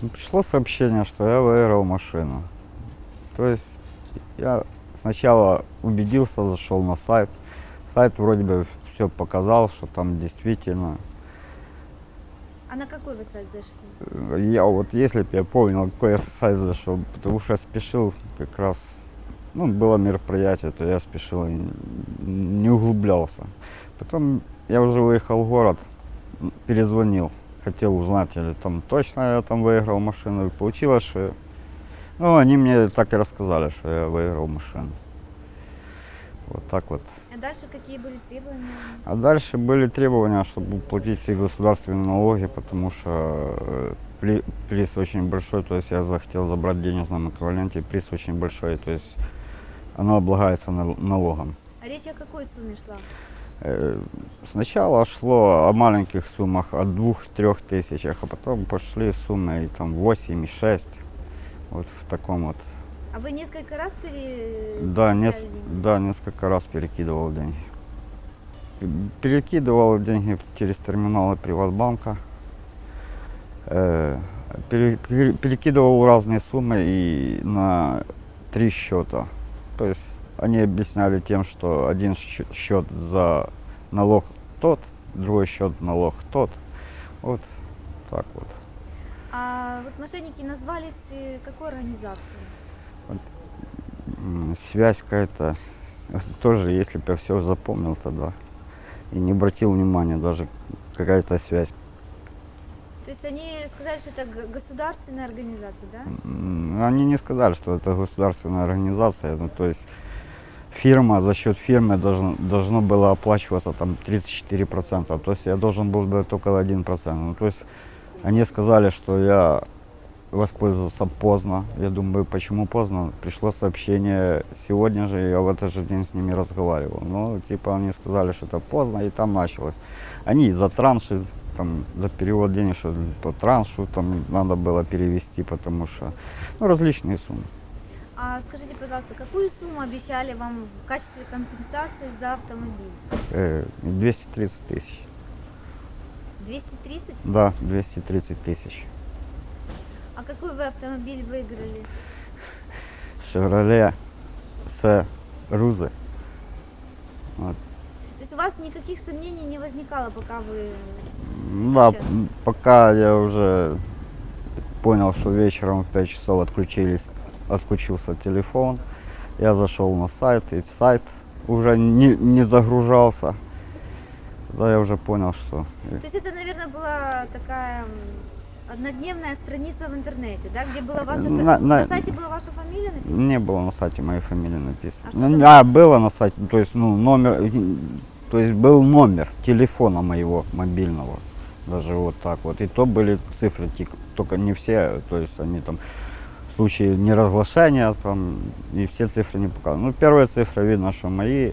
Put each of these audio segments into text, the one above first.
Ну, Пришло сообщение, что я выиграл машину. То есть я сначала убедился, зашел на сайт. Сайт вроде бы все показал, что там действительно. А на какой вы сайт зашли? Я вот если бы я помнил, какой я сайт зашел, потому что я спешил как раз, ну, было мероприятие, то я спешил и не углублялся. Потом я уже выехал в город, перезвонил, хотел узнать, или там точно я там выиграл машину. И получилось, что ну, они мне так и рассказали, что я выиграл машину. Вот так вот. А дальше какие были требования? А дальше были требования, чтобы платить все государственные налоги, потому что э, при- приз очень большой, то есть я захотел забрать в денежном эквиваленте, приз очень большой, то есть оно облагается нал- налогом. А речь о какой сумме шла? Э, Сначала шло о маленьких суммах, от 2-3 тысячах, а потом пошли суммы и там 8 и 6, вот в таком вот. А вы несколько раз пере... Да, нес- деньги? да, несколько раз перекидывал деньги. Перекидывал деньги через терминалы Приватбанка. Э, пере- перекидывал разные суммы и на три счета. То есть они объясняли тем, что один счет за налог тот, другой счет налог тот. Вот так вот. А вот мошенники назвались какой организацией? М, Связь какая-то. Тоже, если бы я все запомнил тогда. И не обратил внимания, даже какая-то связь. То есть они сказали, что это государственная организация, да? Они не сказали, что это государственная организация. Ну, то есть фирма, за счет фирмы должно, должно было оплачиваться там 34%. То есть я должен был бы только 1%. Ну, то есть они сказали, что я воспользовался поздно. Я думаю, почему поздно? Пришло сообщение сегодня же, я в этот же день с ними разговаривал. Ну, типа они сказали, что это поздно, и там началось. Они за транши, там, за перевод денег, что по траншу там надо было перевести, потому что, ну, различные суммы. А скажите, пожалуйста, какую сумму обещали вам в качестве компенсации за автомобиль? Э, 230 тысяч. 230? Да, 230 тысяч. А какой вы автомобиль выиграли? Шевроле, це Рузи. Вот. То есть у вас никаких сомнений не возникало, пока вы... Да, пока я уже понял, что вечером в 5 часов отключились, отключился телефон, я зашел на сайт, и сайт уже не, не загружался. Тогда я уже понял, что То есть это, наверное, была такая однодневная страница в интернете, да, где была ваша... На- На, на- сайте была ваша фамилия написана? не было на сайте моей фамилии написано. А Ну, а, было на сайте, то есть, ну, номер, то есть был номер телефона моего мобильного. Даже вот так вот. И то были цифры, только не все, то есть они там случае неразглашения там и все цифры не показывают. Ну, первая цифра видно, что мои.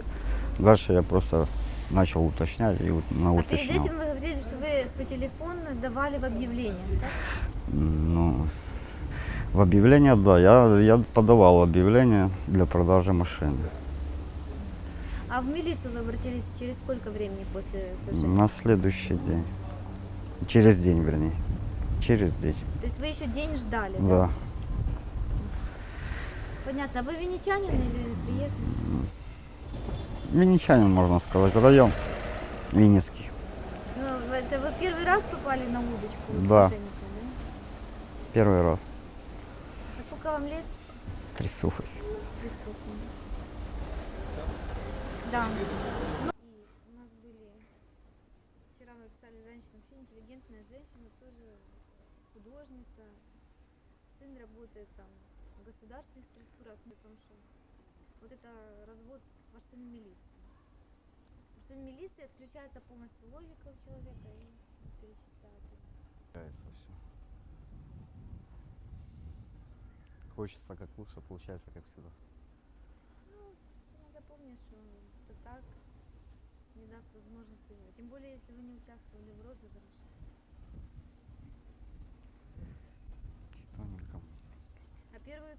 Дальше я просто начал уточнять и на А перед уточнял. этим вы говорили, что вы свой телефон давали в объявление, да? Ну, в объявление, да, я, я подавал объявление для продажи машины. А в милицию вы обратились через сколько времени после совершения? На следующий день. Через день, вернее. Через день. То есть вы еще день ждали, да? Да. Понятно. А вы венечанин или приезжий? Винничанин, можно сказать, район Винницкий. Ну, это вы первый раз попали на удочку Да. да? Первый раз. А сколько вам лет? Трясусь. 38. Да. Ну, И у нас были... Вчера мы писали женщину, вообще интеллигентная женщина, тоже художница. Сын работает там государственных структурах, при том, что вот это развод в милиции. Ваш сын в милиции отключается полностью логика у человека и перечисляет. Хочется как лучше, получается как всегда. Ну, надо помнить, что это так не даст возможности. Тем более, если вы не участвовали в розыгрыше. Первую